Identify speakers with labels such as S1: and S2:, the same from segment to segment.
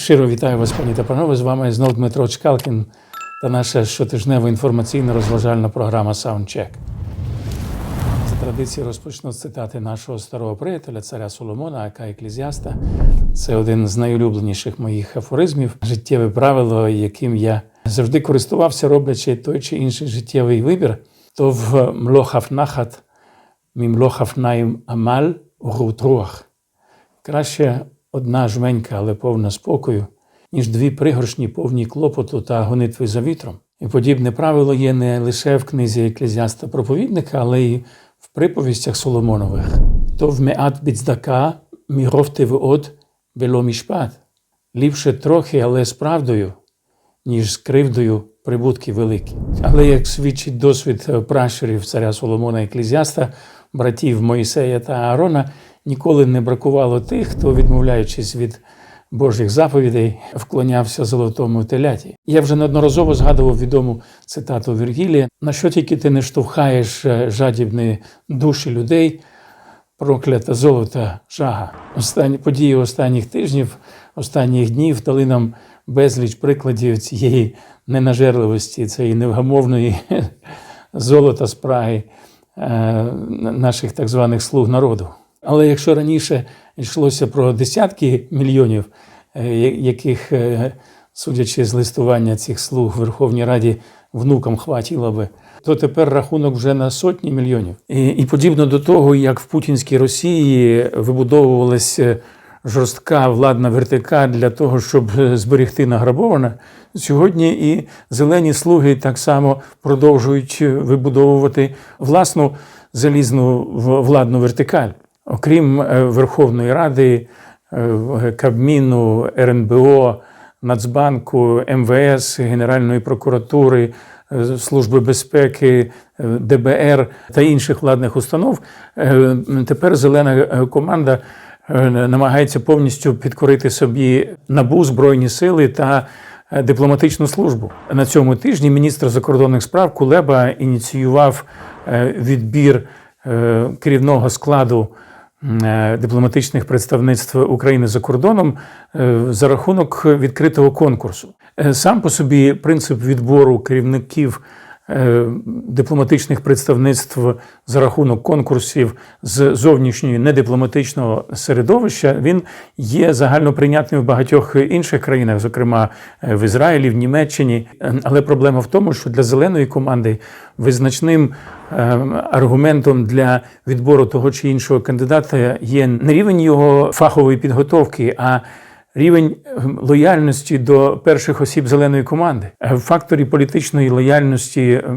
S1: Щиро вітаю вас, пані та панове. З вами знов Дмитро Чкалкін та наша щотижнева інформаційна розважальна програма Soundcheck. За традицією розпочну з цитати нашого старого приятеля, царя Соломона, ака еклезіаста. Це один з найулюбленіших моїх афоризмів, життєве правило, яким я завжди користувався, роблячи той чи інший життєвий вибір. То в млохав нахат, мімлохав наїм амаль рух. Краще одна жменька, але повна спокою, ніж дві пригоршні повні клопоту та гонитви за вітром. І подібне правило є не лише в книзі еклезіаста проповідника, але й в приповістях Соломонових. То в меат біцдака міров тивот бело мішпат. Ліпше трохи, але з правдою, ніж з кривдою прибутки великі. Але як свідчить досвід пращурів царя Соломона Еклезіаста, братів Моїсея та Аарона, ніколи не бракувало тих, хто, відмовляючись від Божих заповідей, вклонявся золотому теляті. Я вже неодноразово згадував відому цитату Вергілія: на що тільки ти не штовхаєш е, жадібні душі людей, проклята золота жага. Останні події останніх тижнів, останніх днів дали нам безліч прикладів цієї ненажерливості, цієї невгамовної золота спраги е, наших так званих слуг народу. Але якщо раніше йшлося про десятки мільйонів, е, яких, е, судячи з листування цих слуг в Верховній Раді, внукам хватило би, то тепер рахунок вже на сотні мільйонів. І, і подібно до того, як в путінській Росії вибудовувалася жорстка владна вертикаль для того, щоб зберегти награбоване, сьогодні і зелені слуги так само продовжують вибудовувати власну залізну владну вертикаль. Окрім е, Верховної Ради, е, Кабміну, РНБО, Нацбанку, МВС, Генеральної прокуратури, е, Служби безпеки, ДБР та інших владних установ, тепер зелена команда намагається повністю підкорити собі набу збройні сили та дипломатичну службу. На цьому тижні міністр закордонних справ Кулеба ініціював відбір керівного складу дипломатичних представництв України за кордоном е, за рахунок відкритого конкурсу. Е, Сам по собі принцип відбору керівників е, дипломатичних представництв за рахунок конкурсів з зовнішньої недипломатичного середовища він є загально прийнятним в багатьох інших країнах, зокрема е, в Ізраїлі, в Німеччині. Е, Але проблема в тому, що для зеленої команди визначним е, аргументом для відбору того чи іншого кандидата є не рівень його фахової підготовки, а Рівень е, лояльності до перших осіб зеленої команди Е, в факторі політичної лояльності е,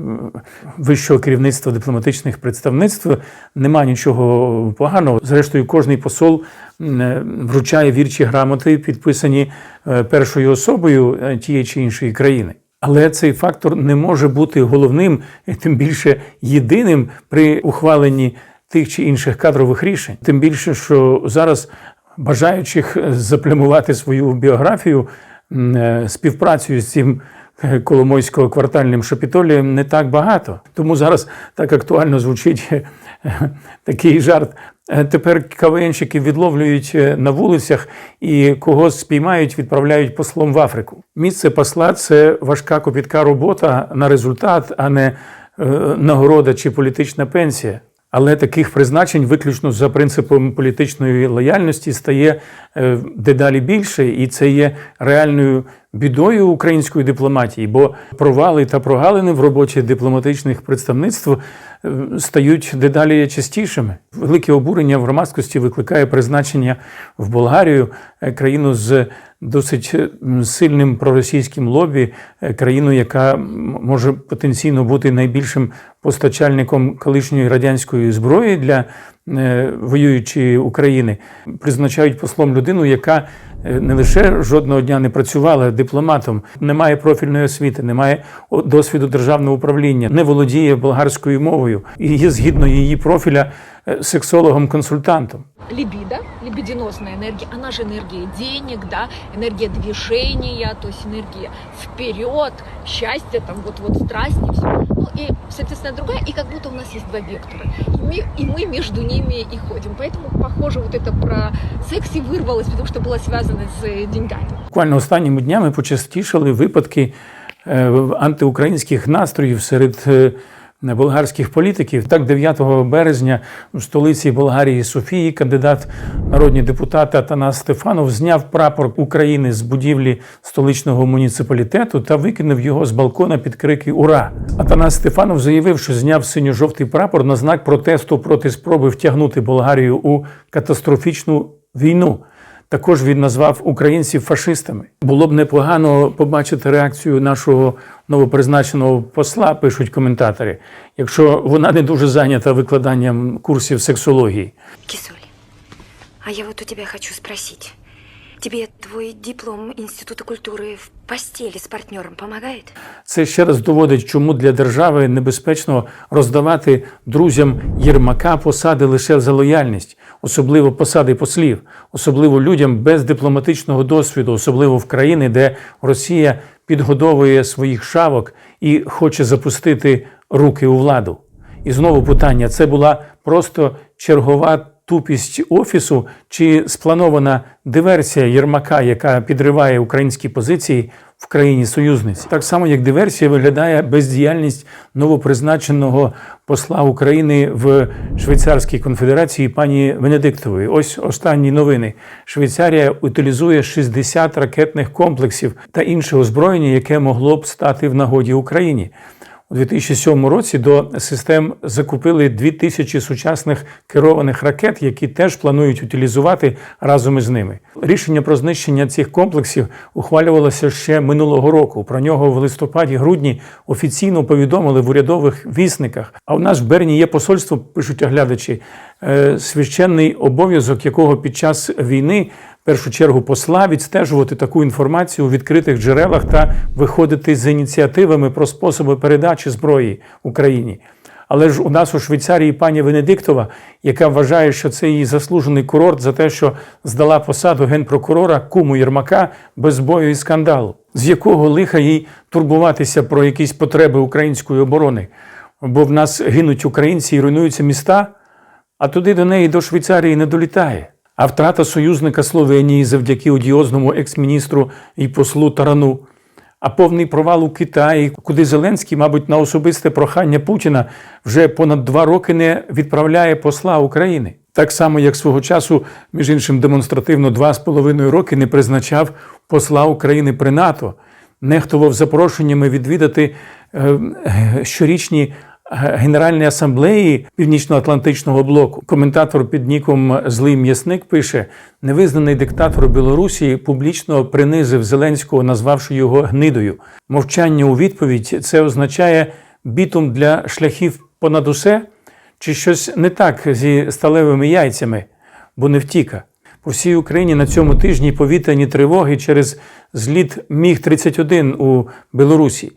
S1: вищого керівництва дипломатичних представництв нема нічого поганого. Зрештою, кожний посол е, вручає вірчі грамоти, підписані е, першою особою тієї чи іншої країни. Але цей фактор не може бути головним, тим більше єдиним при ухваленні тих чи інших кадрових рішень. Тим більше, що зараз бажаючих заплямувати свою біографію е, з цим е, Коломойсько-квартальним шапітолієм не так багато. Тому зараз так актуально звучить такий жарт. Е, Тепер КВНщики відловлюють е, на вулицях і кого спіймають, відправляють послом в Африку. Місце посла це важка копітка робота на результат, а не е, нагорода чи політична пенсія. Але таких призначень виключно за принципом політичної лояльності стає е, дедалі більше, і це є реальною бідою української дипломатії, бо провали та прогалини в роботі дипломатичних представництв е, стають дедалі частішими. Велике обурення в громадськості викликає призначення в Болгарію, е, країну з досить е, сильним проросійським лобі, е, країну, яка може потенційно бути найбільшим постачальником колишньої радянської зброї для е, воюючої України, призначають послом людину, яка не лише жодного дня не працювала дипломатом, не має профільної освіти, не має о- досвіду державного управління, не володіє болгарською мовою і є згідно її профіля е, сексологом-консультантом.
S2: либидо, либидинозная энергия, она же энергия денег, да, энергия движения, то есть энергия вперед, счастья, там вот, вот страсть и все. Ну и, соответственно, другая, и как будто у нас есть два вектора. И мы, и мы между ними и ходим. Поэтому, похоже, вот это про секс и вырвалось, потому что было связано с э, деньгами.
S1: Буквально останніми днями почастішали випадки е, антиукраїнських настроїв серед е, болгарських політиків. Так, 9 березня в столиці Болгарії Софії кандидат народні депутати Атанас Стефанов зняв прапор України з будівлі столичного муніципалітету та викинув його з балкона під крики Ура! Атанас Стефанов заявив, що зняв синьо-жовтий прапор на знак протесту проти спроби втягнути Болгарію у катастрофічну війну. Також він назвав українців фашистами. Було б непогано побачити реакцію нашого новопризначеного посла, пишуть коментатори, якщо вона не дуже зайнята викладанням курсів сексології.
S3: Кисуль, а я вот у тебя хочу спросить. Тебе твой диплом Института культуры в постели с партнером помогает?
S1: Це ще раз доводить, чому для держави небезпечно роздавати друзям Єрмака посади лише за лояльність, особливо посади послів, особливо людям без дипломатичного досвіду, особливо в країни, де Росія підгодовує своїх шавок і хоче запустити руки у владу. І знову питання: це була просто чергова тупість офісу чи спланована диверсія Єрмака, яка підриває українські позиції в країні союзниці. Так само, як диверсія виглядає бездіяльність новопризначеного посла України в Швейцарській конфедерації пані Венедиктової. Ось останні новини. Швейцарія утилізує 60 ракетних комплексів та інше озброєння, яке могло б стати в нагоді Україні. У 2007 році до систем закупили 2000 сучасних керованих ракет, які теж планують утилізувати разом із ними. Рішення про знищення цих комплексів ухвалювалося ще минулого року. Про нього в листопаді-грудні офіційно повідомили в урядових вісниках. А у нас в Берні є посольство, пишуть оглядачі, е, священний обов'язок якого під час війни першу чергу посла відстежувати таку інформацію у відкритих джерелах та виходити з ініціативами про способи передачі зброї Україні. Але ж у нас у Швейцарії пані Венедиктова, яка вважає, що це її заслужений курорт за те, що здала посаду генпрокурора куму Єрмака без бою і скандалу, з якого лиха їй турбуватися про якісь потреби української оборони. Бо в нас гинуть українці і руйнуються міста, а туди до неї до Швейцарії не долітає. А втрата союзника Словенії завдяки одіозному екс-міністру і послу Тарану. А повний провал у Китаї, куди Зеленський, мабуть, на особисте прохання Путіна вже понад два роки не відправляє посла України. Так само, як свого часу, між іншим, демонстративно два з половиною роки не призначав посла України при НАТО, нехтував запрошеннями відвідати е, е, щорічні Генеральної асамблеї Північно-Атлантичного блоку коментатор під ніком Злий М'ясник пише: невизнаний диктатор Білорусі публічно принизив Зеленського, назвавши його гнидою. Мовчання у відповідь це означає бітум для шляхів понад усе, чи щось не так зі сталевими яйцями, бо не втіка. По всій Україні на цьому тижні повітряні тривоги через зліт Міг 31 у Білорусі.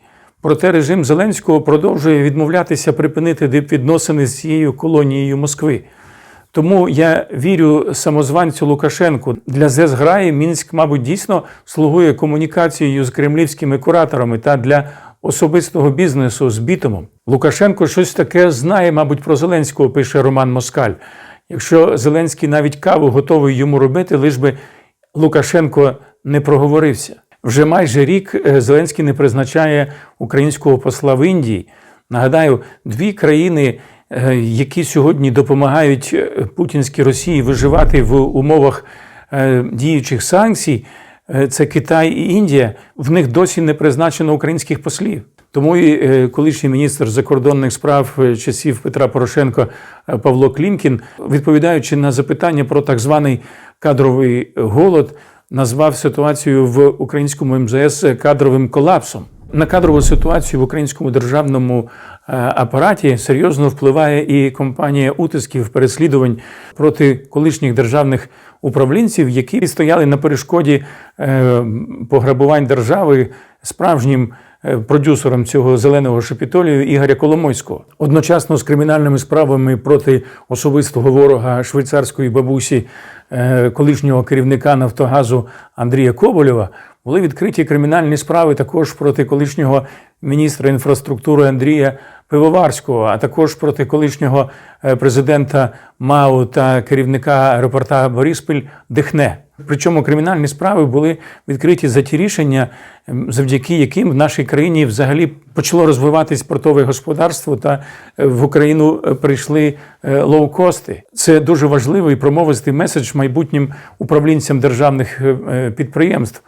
S1: Проте режим Зеленського продовжує відмовлятися припинити дипвідносини з цією колонією Москви. Тому я вірю самозванцю Лукашенку. Для зграї Мінськ, мабуть, дійсно слугує комунікацією з кремлівськими кураторами та для особистого бізнесу з бітумом. Лукашенко щось таке знає, мабуть, про Зеленського, пише Роман Москаль. Якщо Зеленський навіть каву готовий йому робити, лиш би Лукашенко не проговорився. Вже майже рік е, Зеленський не призначає українського посла в Індії. Нагадаю, дві країни, е, які сьогодні допомагають е, путінській Росії виживати в умовах діючих санкцій, це Китай і Індія. В них досі не призначено українських послів. Тому і колишній міністр закордонних справ часів Петра Порошенка Павло Клімкін, відповідаючи на запитання про так званий кадровий голод, назвав ситуацію в українському МЗС кадровим колапсом. На кадрову ситуацію в українському державному е, апараті серйозно впливає і компанія утисків переслідувань проти колишніх державних управлінців, які стояли на перешкоді е, пограбувань держави справжнім е, продюсером цього зеленого шепітолію Ігоря Коломойського. Одночасно з кримінальними справами проти особистого ворога швейцарської бабусі, колишнього керівника Нафтогазу Андрія Коболєва, Були відкриті кримінальні справи також проти колишнього міністра інфраструктури Андрія Пивоварського, а також проти колишнього е, президента МАУ та керівника аеропорта Бориспіль Дихне. Причому кримінальні справи були відкриті за ті рішення, ем, завдяки яким в нашій країні взагалі почало розвиватись портове господарство, та е, в Україну е, прийшли е, лоукости. Це дуже важливий промовистий меседж майбутнім управлінцям державних підприємств.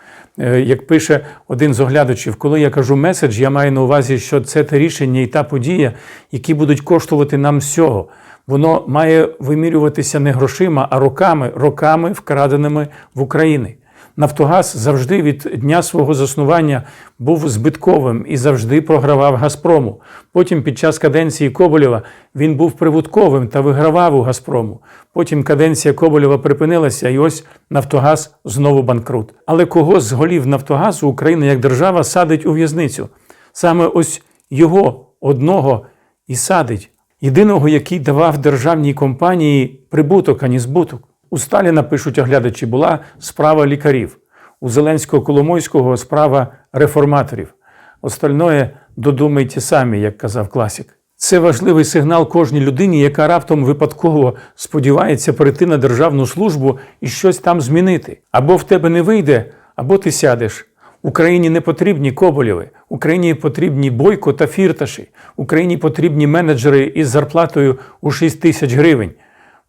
S1: Як пише один з оглядачів, коли я кажу меседж, я маю на увазі, що це те рішення і та подія, які будуть коштувати нам всього. Воно має вимірюватися не грошима, а роками, роками вкраденими в Україні. Нафтогаз завжди від дня свого заснування був збитковим і завжди програвав Газпрому. Потім, під час каденції Коболєва, він був прибутковим та вигравав у Газпрому. Потім каденція Коболєва припинилася, і ось Нафтогаз знову банкрут. Але кого з голів Нафтогазу Україна як держава садить у в'язницю? Саме ось його одного і садить. Єдиного, який давав державній компанії прибуток, ані збуток. У Сталіна, пишуть оглядачі, була справа лікарів. У Зеленського Коломойського справа реформаторів. Остальное додумайте самі, як казав класик. Це важливий сигнал кожній людині, яка раптом випадково сподівається перейти на державну службу і щось там змінити. Або в тебе не вийде, або ти сядеш. Україні не потрібні Коболєви, Україні потрібні Бойко та Фірташі, Україні потрібні менеджери із зарплатою у 6 тисяч гривень.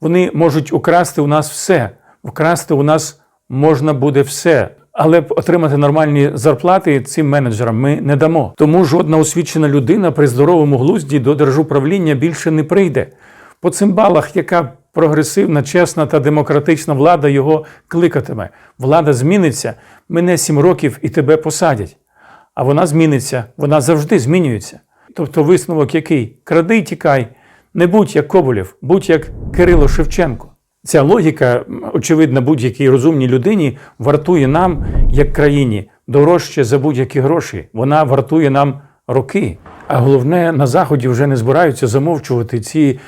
S1: Вони можуть украсти у нас все. Вкрасти у нас можна буде все. Але отримати нормальні зарплати цим менеджерам ми не дамо. Тому жодна освічена людина при здоровому глузді до держуправління більше не прийде. По цим балах, яка прогресивна, чесна та демократична влада його кликатиме. Влада зміниться, мине сім років і тебе посадять. А вона зміниться, вона завжди змінюється. Тобто висновок який? Кради й тікай. Не будь як Коболєв, будь як Кирило Шевченко. Ця логіка, очевидно, будь-якій розумній людині вартує нам, як країні, дорожче за будь-які гроші. Вона вартує нам роки. А головне, на заході вже не збираються замовчувати ці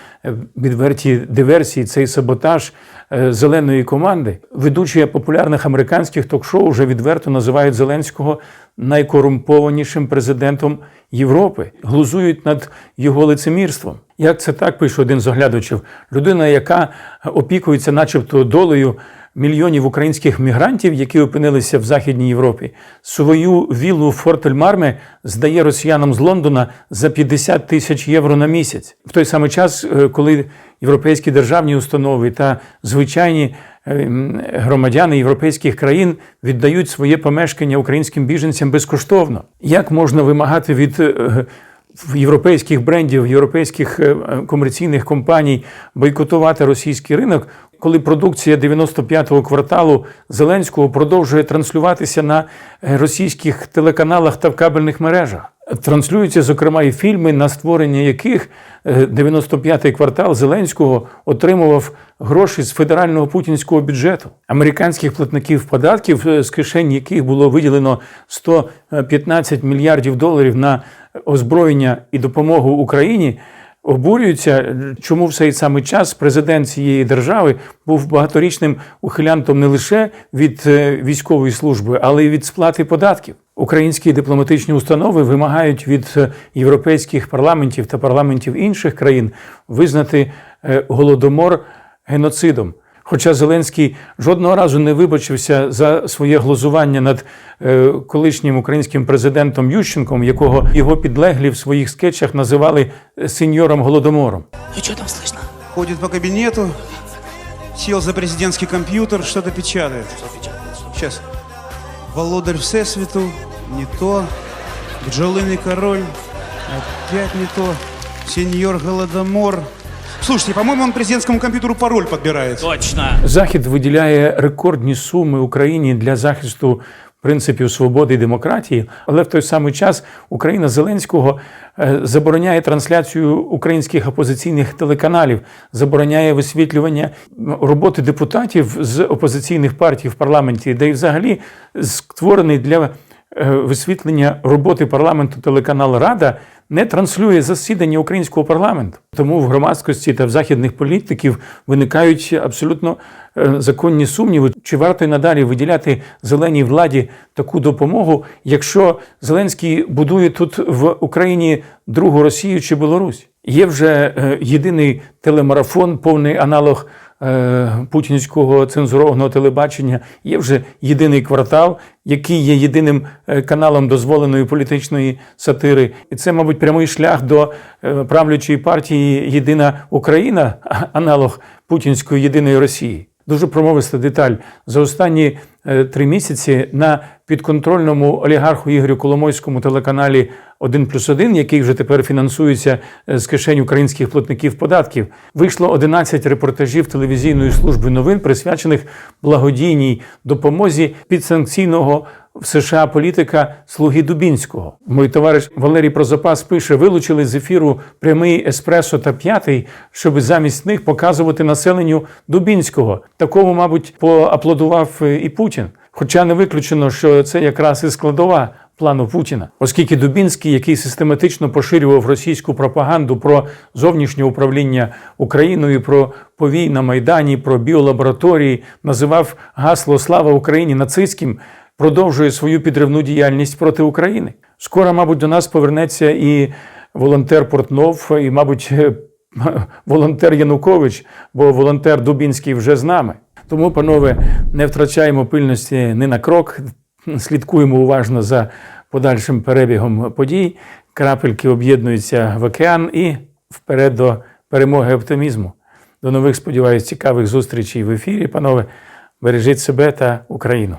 S1: відверті диверсії, цей саботаж е, зеленої команди. Ведучі популярних американських ток-шоу вже відверто називають Зеленського найкорумпованішим президентом Європи, глузують над його лицемірством. Як це так пише один з оглядачів? Людина, яка опікується, начебто, долею мільйонів українських мігрантів, які опинилися в Західній Європі, свою віллу Фортельмарме здає росіянам з Лондона за 50 тисяч євро на місяць. В той самий час, е, коли європейські державні установи та звичайні е, громадяни європейських країн віддають своє помешкання українським біженцям безкоштовно. Як можна вимагати від е, європейських брендів, європейських е, комерційних компаній бойкотувати російський ринок, коли продукція 95-го кварталу Зеленського продовжує транслюватися на е, російських телеканалах та в кабельних мережах. Транслюються, зокрема, і фільми, на створення яких е, 95-й квартал Зеленського отримував гроші з федерального путінського бюджету. Американських платників податків, е, з кишень яких було виділено 115 мільярдів доларів на озброєння і допомогу Україні. Обурюються, чому в цей самий час президент цієї держави був багаторічним ухилянтом не лише від е, військової служби, але й від сплати податків. Українські дипломатичні установи вимагають від е, європейських парламентів та парламентів інших країн визнати е, голодомор геноцидом. Хоча Зеленський жодного разу не вибачився за своє глузування над е, колишнім українським президентом Ющенком, якого його підлеглі в своїх скетчах називали е, сеньором голодомором.
S4: Ну там слышно?
S5: Ходит по кабинету, сел за президентский компьютер, что-то печатает. Сейчас. Володарь Всесвіту, не то. Бджолиный король, опять не то. Сеньор Голодомор. Слушайте, по-моему, он президентскому компьютеру пароль подбирает.
S4: Точно.
S1: Захід виділяє рекордні суми Україні для захисту принципів свободи і демократії, але в той самий час Україна Зеленського е, забороняє трансляцію українських опозиційних телеканалів, забороняє висвітлювання роботи депутатів з опозиційних партій в парламенті, де й взагалі створений для е, висвітлення роботи парламенту телеканал Рада не транслює засідання українського парламенту. Тому в громадськості та в західних політиків виникають абсолютно е, законні сумніви, чи варто й надалі виділяти зеленій владі таку допомогу, якщо Зеленський будує тут в Україні другу Росію чи Білорусь. Є вже е, єдиний телемарафон, повний аналог путінського цензурованого телебачення. Є вже єдиний квартал, який є єдиним е, каналом дозволеної політичної сатири. І це, мабуть, прямий шлях до е, правлячої партії Єдина Україна, аналог путінської єдиної Росії. Дуже промовиста деталь. За останні е, три місяці на підконтрольному олігарху Ігорю Коломойському телеканалі 1 плюс 1, який вже тепер фінансується е, з кишень українських платників податків, вийшло 11 репортажів телевізійної служби новин, присвячених благодійній допомозі підсанкційного в США політика Слуги Дубінського. Мій товариш Валерій Прозапас пише: вилучили з ефіру прямий еспресо та п'ятий, щоб замість них показувати населенню Дубінського. Такому, мабуть, поаплодував е, і Путін. Хоча не виключено, що це якраз і складова плану Путіна, оскільки Дубінський, який систематично поширював російську пропаганду про зовнішнє управління Україною, про повій на майдані, про біолабораторії, називав гасло Слава Україні нацистським, продовжує свою підривну діяльність проти України. Скоро, мабуть, до нас повернеться і волонтер Портнов, і, мабуть, волонтер Янукович, бо волонтер Дубінський вже з нами. Тому, панове, не втрачаємо пильності ні на крок, слідкуємо уважно за подальшим перебігом подій. Крапельки об'єднуються в океан і вперед до перемоги оптимізму. До нових, сподіваюсь, цікавих зустрічей в ефірі. Панове, бережіть себе та Україну.